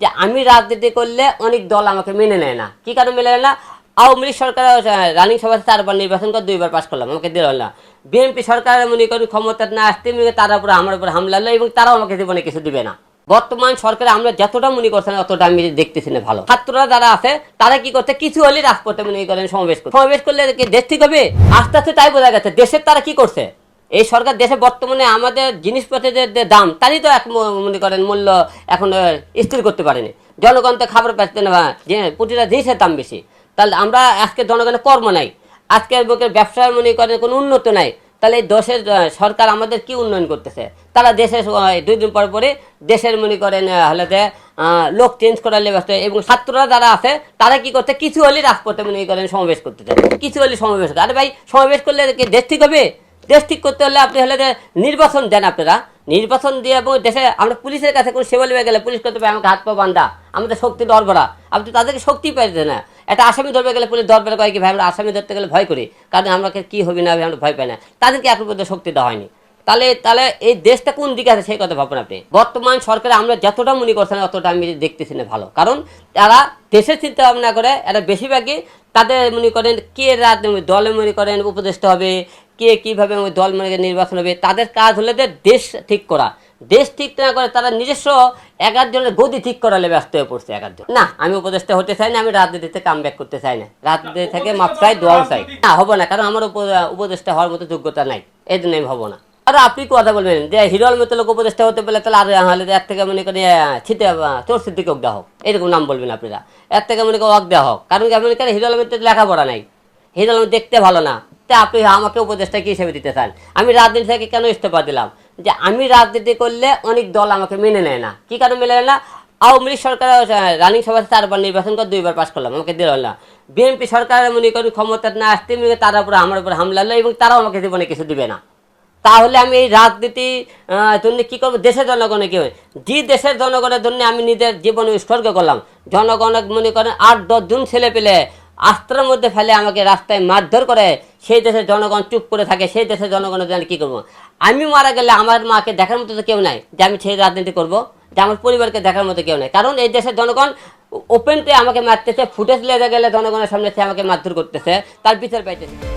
যে আমি রাজনীতি করলে অনেক দল আমাকে মেনে নেয় না। কি কারণে মেনে নেয় না? আওয়ামী লীগ সরকার রানিং সভা চারবার নির্বাচন করে দুইবার পাশ করলাম, আমাকে দিল না। বিএনপি সরকার মনে করি ক্ষমতা না আসতে করি তারা উপরে, আমার উপর হামলা হলো এবং তারাও আমাকে জীবনে কিছু দিবে না। বর্তমান সরকারে আমরা যতটা মনে করছেন অতটা আমি দেখতেছি না ভালো। ছাত্ররা যারা আছে, তারা কি করছে? কিছু হলে রাজপথে মনে করেন সমাবেশ করছে। সমাবেশ করলে দেশ ঠিক হবে? আস্তে আস্তে তাই বোঝা গেছে, দেশের তারা কি করছে? এই সরকার দেশে বর্তমানে আমাদের জিনিসপত্রের যে- দাম তারই তো এক মনে করেন মূল্য এখন স্থির করতে পারেনি। জনগণ তো খাবার পাচ্ছে না যে প্রতিটা জিনিসের দাম বেশি। তাহলে আমরা আজকে জনগণের কর্ম নাই। আজকের বুকের ব্যবসার মনে করেন কোনো উন্নত নাই। তাহলে এই দেশের সরকার আমাদের কি উন্নয়ন করতেছে? তারা দেশের দুই দিন পর পরে দেশের মনে করেন হলে যে, লোক চেঞ্জ করার ব্যস্ত। এবং ছাত্ররা যারা আছে তারা কি করতে কিছু হলে রাজপথে মনে করেন সমাবেশ করতে চায়। কিছু হলে সমাবেশ। আরে ভাই সমাবেশ করলে দেশ ঠিক হবে? দেশ ঠিক করতে হলে আপনি হলে নির্বাচন দেন আপনারা। নির্বাচন দিয়ে এবং দেশে আমরা পুলিশের কাছে কোনো সেবা লেগে গেলে পুলিশ করতে পারে, আমাকে হাত পা বান্ধা আমাদের শক্তি দরবরা। আপনি তাদেরকে শক্তি পাইছে না। একটা আসামি ধরবে গেলে পুলিশ দরবারে কয় কি, ভাই, আমরা আসামি ধরতে গেলে ভয় করি। কারণ আমাকে কি হবে না আমরা ভয় পাই না। তাদেরকে এখন পর্যন্ত শক্তি দেওয়া হয়নি। তাহলে তাহলে এই দেশটা কোন দিকে আছে সেই কথা ভাবুন আপনি। বর্তমান সরকারে আমরা যতটা মনে করছেন অতটা আমি দেখতেছি না ভালো। কারণ তারা দেশের চিন্তা ভাবনা করে, এরা বেশিরভাগই তাদের মনে করেন কে রাত দলে মনে করেন উপদেষ্টা হবে কে কীভাবে ওই দল মনে করেন নির্বাচন হবে তাদের কাজ হলে যে দেশ ঠিক করা। দেশ ঠিক না করে তারা নিজস্ব একার জনের গদি ঠিক করালে ব্যস্ত হয়ে পড়ছে একার জন। না আমি উপদেষ্টা হতে চাই না আমি রাজনীতিতে কাম ব্যাক করতে চাই না। রাজনীতি থেকে মাপ চাই দোয়াও চাই। না হব না কারণ আমার উপদেষ্টা হওয়ার মতো যোগ্যতা নাই। এই জন্য আমি হব না। আর আপনি কথা বলবেন? যে হিরোল মতো লোক উপদেষ্টা হতে পারলে তাহলে আর হলে এর থেকে মনে করি ছিটে চোর সিদ্দিকে অগ্দা হোক। এরকম নাম বলবেন আপনারা। এর থেকে মনে করি অগ্দা হোক। কারণ কি আপনি হিরোল মতো লেখাপড়া নাই। হিরোল দেখতে ভালো না। তা আপনি আমাকে উপদেষ্টা কি হিসেবে দিতে চান? আমি রাজনীতি থেকে কেন ইস্তফা দিলাম? যে আমি রাজনীতি করলে অনেক দল আমাকে মেনে নেয় না। কি কারণে মেনে নেয় না? আওয়ামী লীগ সরকার রানিং সভা চারবার নির্বাচন করে দুইবার পাশ করলাম, আমাকে দিল না। বিএনপি সরকার মনে করি ক্ষমতা না আসতে, মনে তারা উপরে, আমার উপর হামলা হলো এবং তারাও আমাকে জীবনে কিছু দিবে না। তাহলে আমি এই রাজনীতি জন্য কি করব? দেশের জনগণে কী? যে দেশের জনগণের জন্য আমি নিজের জীবন উৎসর্গ করলাম। জনগণ মনে করেন আট দশজন ছেলে পেলে আস্ত্রের মধ্যে ফেলে আমাকে রাস্তায় মারধর করে, সেই দেশের জনগণ চুপ করে থাকে, সেই দেশের জনগণের জন্য কী করব। আমি মারা গেলে আমার মাকে দেখার মতো তো কেউ নাই যে আমি সেই রাজনীতি করব, যে আমার পরিবারকে দেখার মতো কেউ নাই। কারণ এই দেশের জনগণ ওপেনতে আমাকে মারতেছে ফুটেজ লেগে গেলে জনগণের সামনে সে আমাকে মারধর করতেছে, তার বিচার পাইতেছে।